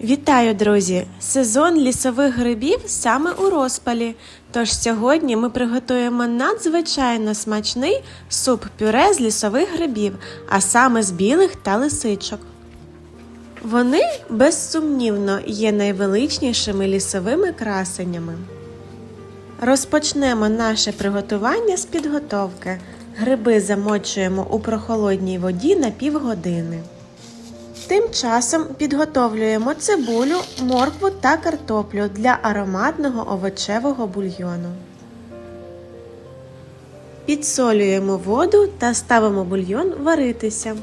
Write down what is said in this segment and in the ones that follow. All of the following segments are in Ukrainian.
Вітаю, друзі! Сезон лісових грибів саме у розпалі. Тож сьогодні ми приготуємо надзвичайно смачний суп-пюре з лісових грибів, а саме з білих та лисичок. Вони безсумнівно є найвеличнішими лісовими красенями. Розпочнемо наше приготування з підготовки. Гриби замочуємо у прохолодній воді на півгодини. Тим часом підготовлюємо цибулю, моркву та картоплю для ароматного овочевого бульйону. Підсолюємо воду та ставимо бульйон варитися.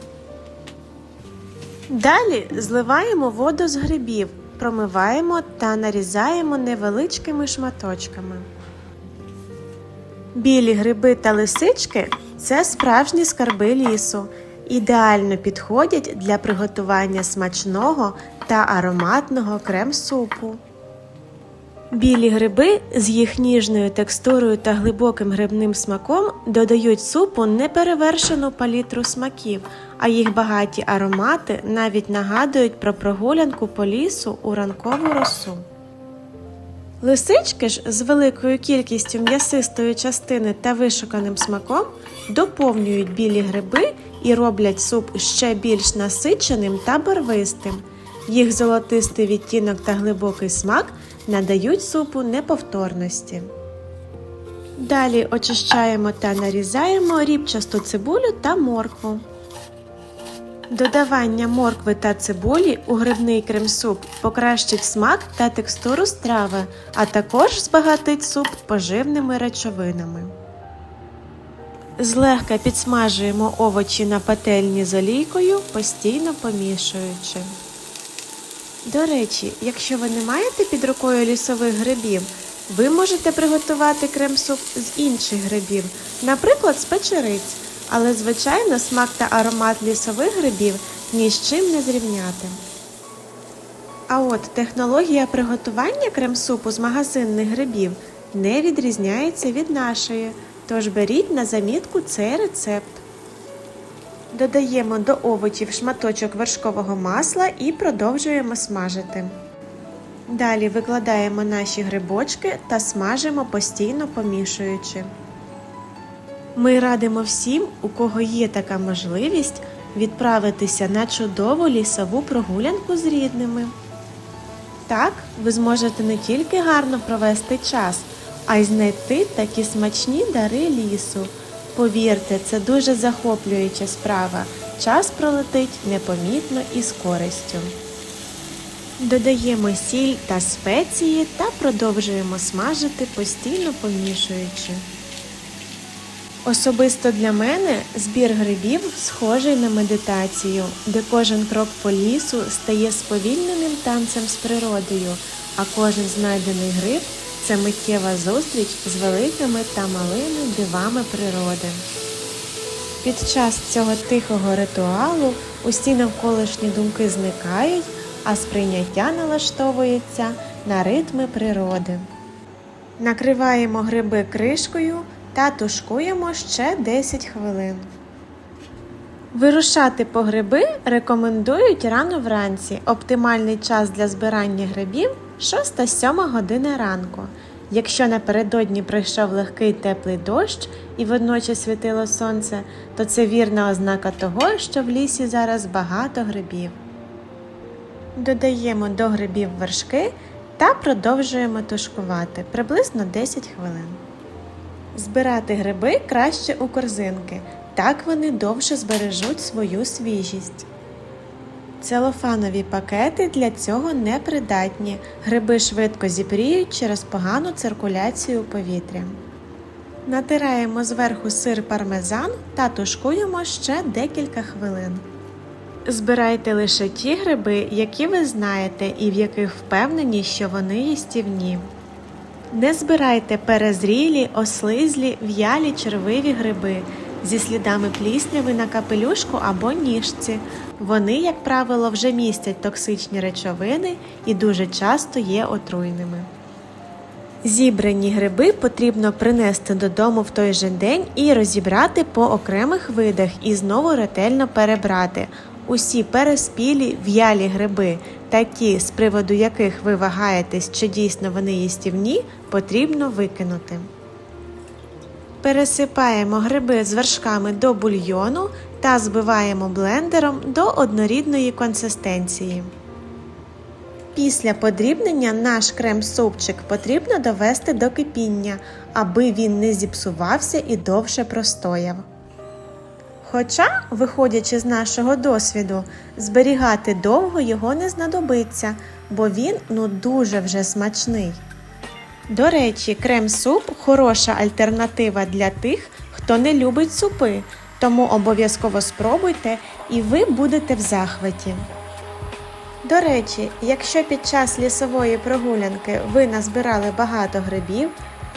Далі зливаємо воду з грибів, промиваємо та нарізаємо невеличкими шматочками. Білі гриби та лисички це справжні скарби лісу. Ідеально підходять для приготування смачного та ароматного крем-супу. Білі гриби з їх ніжною текстурою та глибоким грибним смаком додають супу неперевершену палітру смаків, а їх багаті аромати навіть нагадують про прогулянку по лісу у ранкову росу. Лисички ж з великою кількістю м'ясистої частини та вишуканим смаком доповнюють білі гриби і роблять суп ще більш насиченим та барвистим. Їх золотистий відтінок та глибокий смак надають супу неповторності. Далі очищаємо та нарізаємо рібчасту цибулю та моркву. Додавання моркви та цибулі у грибний крем-суп покращить смак та текстуру страви, а також збагатить суп поживними речовинами. Злегка підсмажуємо овочі на пательні з олійкою, постійно помішуючи. До речі, якщо ви не маєте під рукою лісових грибів, ви можете приготувати крем-суп з інших грибів, наприклад, з печериць, але, звичайно, смак та аромат лісових грибів ні з чим не зрівняти. А от технологія приготування крем-супу з магазинних грибів не відрізняється від нашої, тож беріть на замітку цей рецепт. Додаємо до овочів шматочок вершкового масла і продовжуємо смажити. Далі викладаємо наші грибочки та смажимо постійно помішуючи. Ми радимо всім, у кого є така можливість, відправитися на чудову лісову прогулянку з рідними. Так, ви зможете не тільки гарно провести час, а й знайти такі смачні дари лісу. Повірте, це дуже захоплююча справа. Час пролетить непомітно і з користю. Додаємо сіль та спеції та продовжуємо смажити, постійно помішуючи. Особисто для мене збір грибів схожий на медитацію, де кожен крок по лісу стає сповільненим танцем з природою, а кожен знайдений гриб це миттєва зустріч з великими та малими дивами природи. Під час цього тихого ритуалу усі навколишні думки зникають, а сприйняття налаштовується на ритми природи. Накриваємо гриби кришкою та тушкуємо ще 10 хвилин. Вирушати по гриби рекомендують рано вранці. Оптимальний час для збирання грибів 6-7 година ранку. Якщо напередодні прийшов легкий теплий дощ і водночас світило сонце, то це вірна ознака того, що в лісі зараз багато грибів. Додаємо до грибів вершки та продовжуємо тушкувати приблизно 10 хвилин. Збирати гриби краще у корзинки, так вони довше збережуть свою свіжість. Целофанові пакети для цього не придатні. Гриби швидко зіпріють через погану циркуляцію повітря. Натираємо зверху сир пармезан та тушкуємо ще декілька хвилин. Збирайте лише ті гриби, які ви знаєте і в яких впевнені, що вони їстівні. Не збирайте перезрілі, ослизлі, в'ялі червиві гриби зі слідами плісняви на капелюшку або ніжці. Вони, як правило, вже містять токсичні речовини і дуже часто є отруйними. Зібрані гриби потрібно принести додому в той же день і розібрати по окремих видах і знову ретельно перебрати. Усі переспілі в'ялі гриби, такі, з приводу яких ви вагаєтесь, чи дійсно вони їстівні, потрібно викинути. Пересипаємо гриби з вершками до бульйону та збиваємо блендером до однорідної консистенції. Після подрібнення наш крем-супчик потрібно довести до кипіння, аби він не зіпсувався і довше простояв. Хоча, виходячи з нашого досвіду, зберігати довго його не знадобиться, бо він ну дуже вже смачний. До речі, крем-суп хороша альтернатива для тих, хто не любить супи, тому обов'язково спробуйте і ви будете в захваті. До речі, якщо під час лісової прогулянки ви назбирали багато грибів,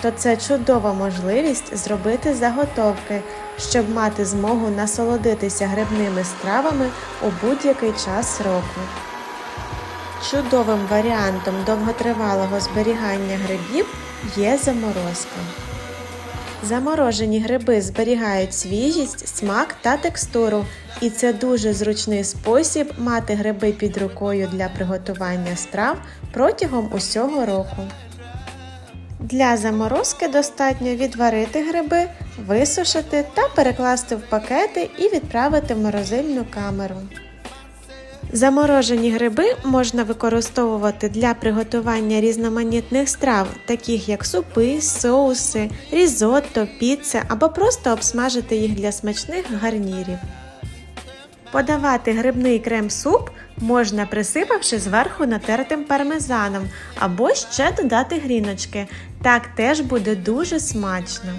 то це чудова можливість зробити заготовки, щоб мати змогу насолодитися грибними стравами у будь-який час року. Чудовим варіантом довготривалого зберігання грибів є заморозка. Заморожені гриби зберігають свіжість, смак та текстуру, і це дуже зручний спосіб мати гриби під рукою для приготування страв протягом усього року. Для заморозки достатньо відварити гриби, висушити та перекласти в пакети і відправити в морозильну камеру. Заморожені гриби можна використовувати для приготування різноманітних страв, таких як супи, соуси, різотто, піци або просто обсмажити їх для смачних гарнірів. Подавати грибний крем-суп можна присипавши зверху натертим пармезаном або ще додати гріночки. Так теж буде дуже смачно.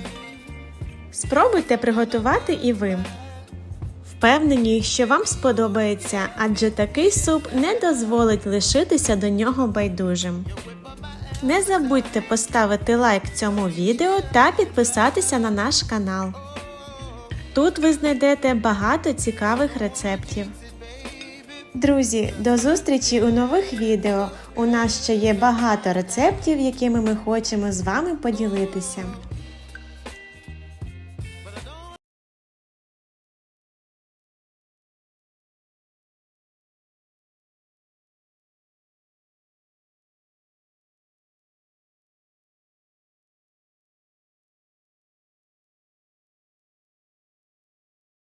Спробуйте приготувати і ви. Впевнені, що вам сподобається, адже такий суп не дозволить лишитися до нього байдужим. Не забудьте поставити лайк цьому відео та підписатися на наш канал. Тут ви знайдете багато цікавих рецептів. Друзі, до зустрічі у нових відео. У нас ще є багато рецептів, якими ми хочемо з вами поділитися.